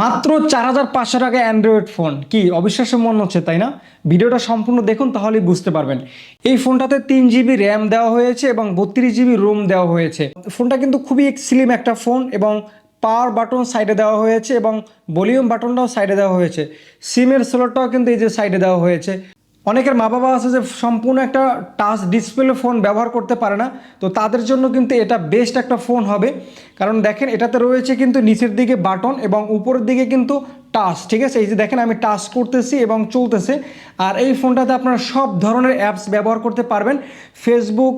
মাত্র চার হাজার পাঁচশো টাকা অ্যান্ড্রয়েড ফোন কি, অবিশ্বাস্য মনে হচ্ছে, তাই না? ভিডিওটা সম্পূর্ণ দেখুন, তাহলেই বুঝতে পারবেন। এই ফোনটাতে তিন জিবি র্যাম দেওয়া হয়েছে এবং বত্রিশ জিবি রোম দেওয়া হয়েছে। ফোনটা কিন্তু খুবই স্লিম একটা ফোন এবং পাওয়ার বাটন সাইডে দেওয়া হয়েছে এবং ভলিউম বাটনটাও সাইডে দেওয়া হয়েছে। সিমের স্লটটাও কিন্তু এই যে সাইডে দেওয়া হয়েছে। অনেকের মা বাবা আছে যে সম্পূর্ণ একটা টাচ ডিসপ্লে ফোন ব্যবহার করতে পারে না, তো তাদের জন্য কিন্তু এটা বেস্ট একটা ফোন হবে। কারণ দেখেন, এটাতে রয়েছে কিন্তু নিচের দিকে বাটন এবং উপরের দিকে কিন্তু টাচ ঠিক আছে? এই যে দেখেন, আমি টাচ করতেছি এবং চলতেছে। আর এই ফোনটাতে আপনারা সব ধরনের অ্যাপস ব্যবহার করতে পারবেন। ফেসবুক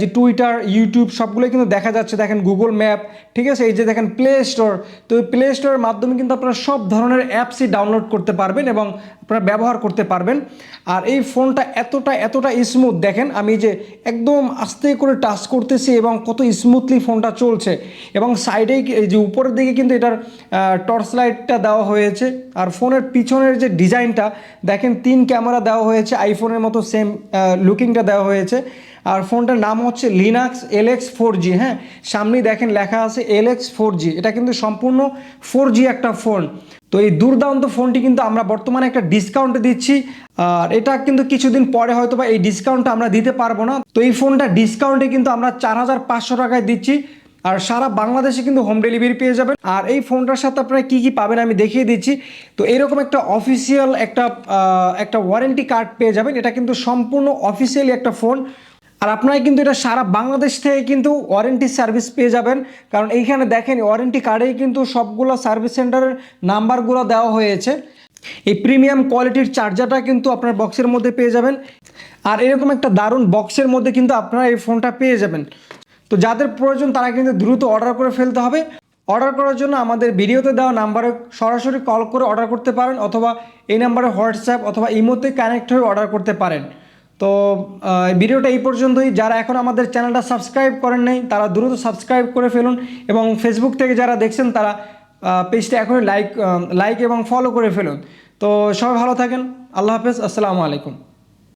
যে টুইটার ইউটিউব সবগুলোই কিন্তু দেখা যাচ্ছে। দেখেন গুগল ম্যাপ ঠিক আছে? এই যে দেখেন প্লে স্টোর তো এই প্লে স্টোরের মাধ্যমে কিন্তু আপনারা সব ধরনের অ্যাপসই ডাউনলোড করতে পারবেন এবং আপনারা ব্যবহার করতে পারবেন। আর এই ফোনটা এতটা এতটা স্মুথ দেখেন আমি যে একদম আস্তে করে টাচ করতেছি এবং কত স্মুথলি ফোনটা চলছে। এবং সাইডে যে উপরের দিকে কিন্তু এটার টর্চ লাইটটা দেওয়া হয়েছে। আর ফোনের পিছনের যে ডিজাইনটা, দেখেন তিন ক্যামেরা দেওয়া হয়েছে আইফোনের মতো সেম লুকিংটা দেওয়া হয়েছে। আর ফোনটার নাম হচ্ছে লিনাক্স এলএক্স ফোর জি হ্যাঁ? সামনেই দেখেন লেখা আছে এলএক্স ফোর জি এটা কিন্তু সম্পূর্ণ ফোর জি একটা ফোন। তো এই দুর্দান্ত ফোনটি কিন্তু আমরা বর্তমানে একটা ডিসকাউন্টে দিচ্ছি। আর এটা কিন্তু কিছুদিন পরে হয়তো বা এই ডিসকাউন্টটা আমরা দিতে পারব না। তো এই ফোনটা ডিসকাউন্টে কিন্তু আমরা চার হাজার পাঁচশো টাকায় দিচ্ছি। আর সারা বাংলাদেশে কিন্তু হোম ডেলিভারি পেয়ে যাবেন। আর এই ফোনটার সাথে আপনারা কী কী পাবেন আমি দেখিয়ে দিচ্ছি। তো এরকম একটা অফিসিয়াল একটা একটা ওয়ারেন্টি কার্ড পেয়ে যাবেন। এটা কিন্তু সম্পূর্ণ অফিসিয়ালি একটা ফোন আর আপনারা কিন্তু এটা সারা বাংলাদেশ থেকে কিন্তু ওয়ারেন্টি সার্ভিস পেয়ে যাবেন। কারণ এইখানে দেখেন ওয়ারেন্টি কার্ডেই কিন্তু সবগুলো সার্ভিস সেন্টারের নাম্বারগুলো দেওয়া হয়েছে। এই প্রিমিয়াম কোয়ালিটির চার্জারটা কিন্তু আপনার বক্সের মধ্যে পেয়ে যাবেন। আর এরকম একটা দারুণ বক্সের মধ্যে কিন্তু আপনারা এই ফোনটা পেয়ে যাবেন। তো যাদের প্রয়োজন, তারা কিন্তু দ্রুত অর্ডার করে ফেলতে হবে। অর্ডার করার জন্য আমাদের ভিডিওতে দেওয়া নাম্বারে সরাসরি কল করে অর্ডার করতে পারেন, অথবা এই নাম্বারে হোয়াটসঅ্যাপ অথবা ইমোতে কানেক্ট হয়ে অর্ডার করতে পারেন। তো ভিডিওটা এই পর্যন্তই। যারা এখন আমাদের চ্যানেলটা সাবস্ক্রাইব করেন নাই, তারা দ্রুত সাবস্ক্রাইব করে ফেলুন এবং ফেসবুক থেকে যারা দেখছেন, তারা পেজটা এখনই লাইক লাইক এবং ফলো করে ফেলুন। তো সবাই ভালো থাকেন। আল্লাহ হাফেজ। আসসালামু আলাইকুম।